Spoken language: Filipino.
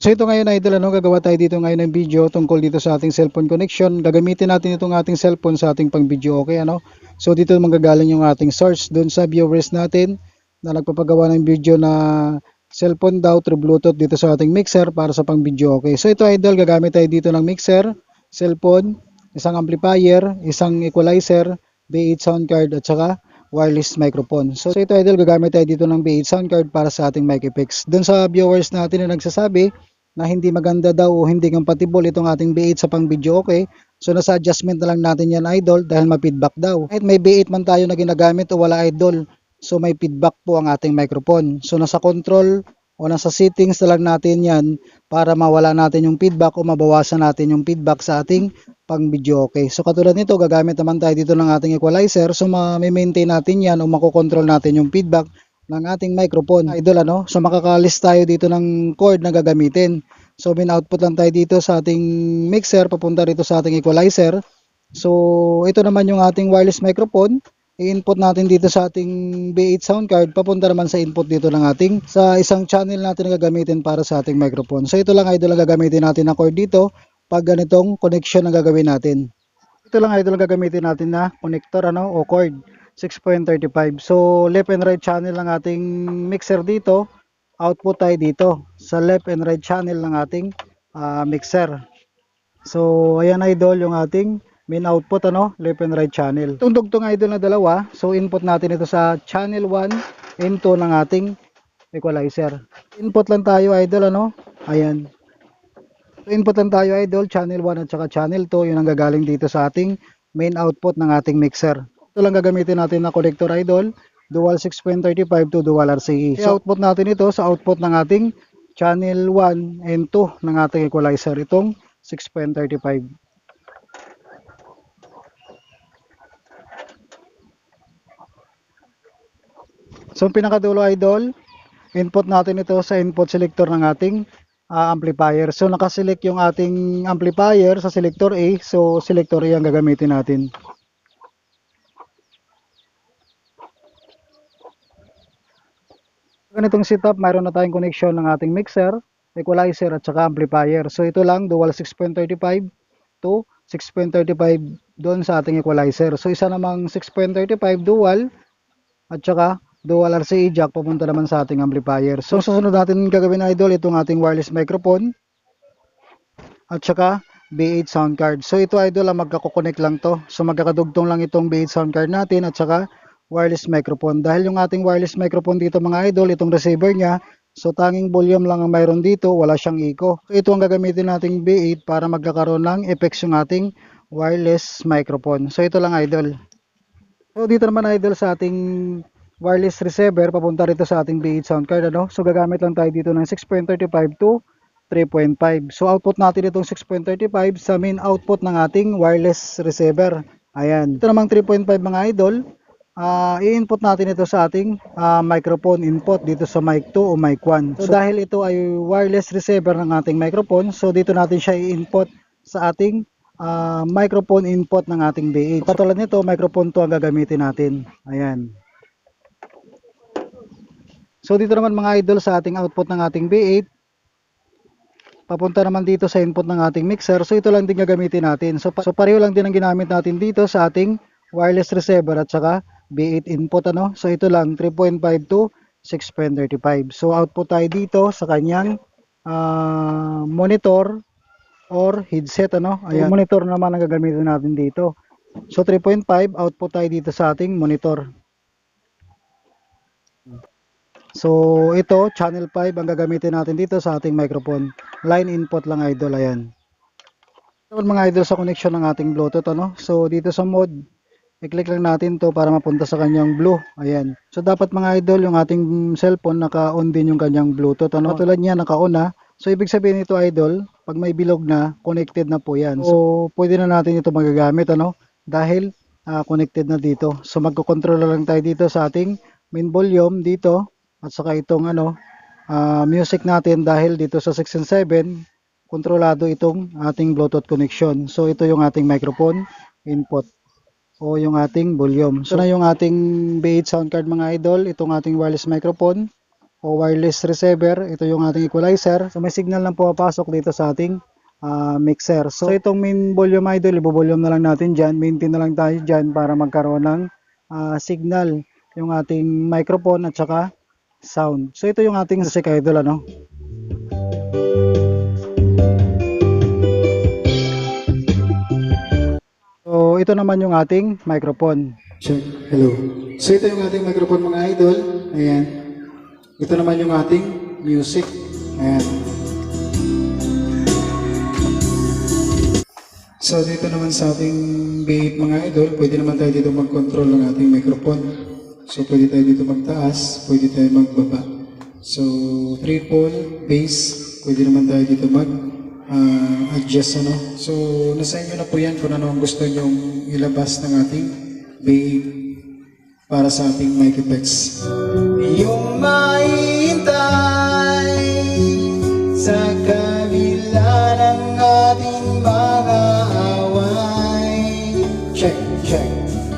So ito ngayon idol, ano, gagawa tayo dito ngayon ng video tungkol dito sa ating cellphone connection. Gagamitin natin itong ating cellphone sa ating pang video, okay ano? So dito manggagaling yung ating source doon sa viewers natin na nagpapagawa ng video na cellphone daw through Bluetooth dito sa ating mixer para sa pang video, okay? So ito idol, gagamit tayo dito ng mixer, cellphone, isang amplifier, isang equalizer, B8 sound card at saka wireless microphone. So, so ito idol, gagamit tayo dito ng B8 sound card para sa ating mic effects. Doon sa viewers natin na nagsasabi na hindi maganda daw o hindi compatible itong ating B8 sa pang video okay. So nasa adjustment na lang natin yan idol dahil ma-feedback daw. Kahit may B8 man tayo na ginagamit o wala idol, so may feedback po ang ating microphone. So nasa control o nasa settings na lang natin yan para mawala natin yung feedback o mabawasan natin yung feedback sa ating pang video okay. So katulad nito gagamit naman tayo dito ng ating equalizer so ma-maintain natin yan o makokontrol natin yung feedback ng ating microphone. Idol ano, so makakalis tayo dito ng cord na gagamitin. So min output lang tayo dito sa ating mixer papunta rito sa ating equalizer. So ito naman yung ating wireless microphone. I-input natin dito sa ating B8 sound card papunta naman sa input dito ng ating sa isang channel natin na gagamitin para sa ating microphone. So ito lang idol ang gagamitin natin na cord dito pag ganitong connection ang gagawin natin. Ito lang idol ang gagamitin natin na connector ano o cord 6.35. So left and right channel ng ating mixer dito, output tayo dito sa left and right channel ng ating ah, mixer. So ayan idol yung ating main output ano, left and right channel. Itong dugtong idol na dalawa, so input natin ito sa channel 1 and 2 ng ating equalizer. Input lang tayo idol ano, ayan. So, input lang tayo idol, channel 1 at saka channel 2, yun ang gagaling dito sa ating main output ng ating mixer. Ito lang gagamitin natin na connector idol, dual 6.35 to dual RCE. So, output natin ito sa output ng ating channel 1 and 2 ng ating equalizer, itong 6.35. So, pinakadulo idol, input natin ito sa input selector ng ating ah, amplifier. So, nakaselect yung ating amplifier sa selector A. So, selector A ang gagamitin natin. Ganitong setup, mayroon na tayong connection ng ating mixer, equalizer at saka amplifier. So, ito lang, dual 6.35 to 6.35 doon sa ating equalizer. So, isa namang 6.35 dual at saka dual RCA jack papunta naman sa ating amplifier. So susunod natin gagawin idol itong ating wireless microphone at saka B8 sound card. So ito idol magkako-connect lang to. So magkakadugtong lang itong B8 sound card natin at saka wireless microphone. Dahil yung ating wireless microphone dito mga idol, itong receiver niya, so tanging volume lang ang mayroon dito, wala siyang echo. So ito ang gagamitin nating B8 para magkakaroon ng effects yung ating wireless microphone. So ito lang idol. So dito naman idol sa ating wireless receiver papunta rito sa ating B8 sound card ano. So gagamit lang tayo dito ng 6.35 to 3.5. So output natin itong 6.35 sa main output ng ating wireless receiver. Ayan. Ito namang 3.5 mga idol. Ah i-input natin ito sa ating ah, microphone input dito sa mic 2 o mic 1. So, dahil ito ay wireless receiver ng ating microphone, so dito natin siya i-input sa ating ah, microphone input ng ating B8. Katulad nito, microphone 2 ang gagamitin natin. Ayan. So dito naman mga idol sa ating output ng ating B8, papunta naman dito sa input ng ating mixer. So ito lang din gagamitin natin. So, pa- so pareho lang din ang ginamit natin dito sa ating wireless receiver at saka B8 input ano. So ito lang 3.5 to 6.35. So output tayo dito sa kanyang ah, monitor or headset ano. Ayan. monitor naman ang gagamitin natin dito. So 3.5 output tayo dito sa ating monitor. So, ito, channel 5 ang gagamitin natin dito sa ating microphone. Line input lang idol, ayan. Ito mga idol sa connection ng ating Bluetooth, ano? So, dito sa mode, i-click lang natin to para mapunta sa kanyang blue. Ayan. So, dapat mga idol, yung ating cellphone, naka-on din yung kanyang Bluetooth, ano? Katulad niya, naka-on na. So, ibig sabihin nito idol, pag may bilog na, connected na po yan. So, pwede na natin ito magagamit, ano? Dahil, ah, connected na dito. So, magkocontrol lang tayo dito sa ating main volume dito at saka itong ano ah, music natin dahil dito sa section 7 kontrolado itong ating bluetooth connection so ito yung ating microphone input o yung ating volume so na yung ating B8 sound card mga idol itong ating wireless microphone o wireless receiver. Ito yung ating equalizer. So may signal lang po papasok dito sa ating ah, mixer. So itong main volume idol, ibo-volume na lang natin dyan. Maintain na lang tayo dyan para magkaroon ng ah, signal yung ating microphone at saka sound. So ito yung ating music idol ano. So ito naman yung ating microphone. Check. Hello. So ito yung ating microphone mga idol. Ayan. Ito naman yung ating music. Ayan. So dito naman sa ating bait mga idol, pwede naman tayo dito mag-control ng ating microphone. So pwede tayo dito magtaas, pwede tayo magbaba. So triple, bass, pwede naman tayo dito mag ah, adjust ano. So nasa inyo na po yan kung ano ang gusto nyong ilabas ng ating bait para sa ating mic effects. Yung may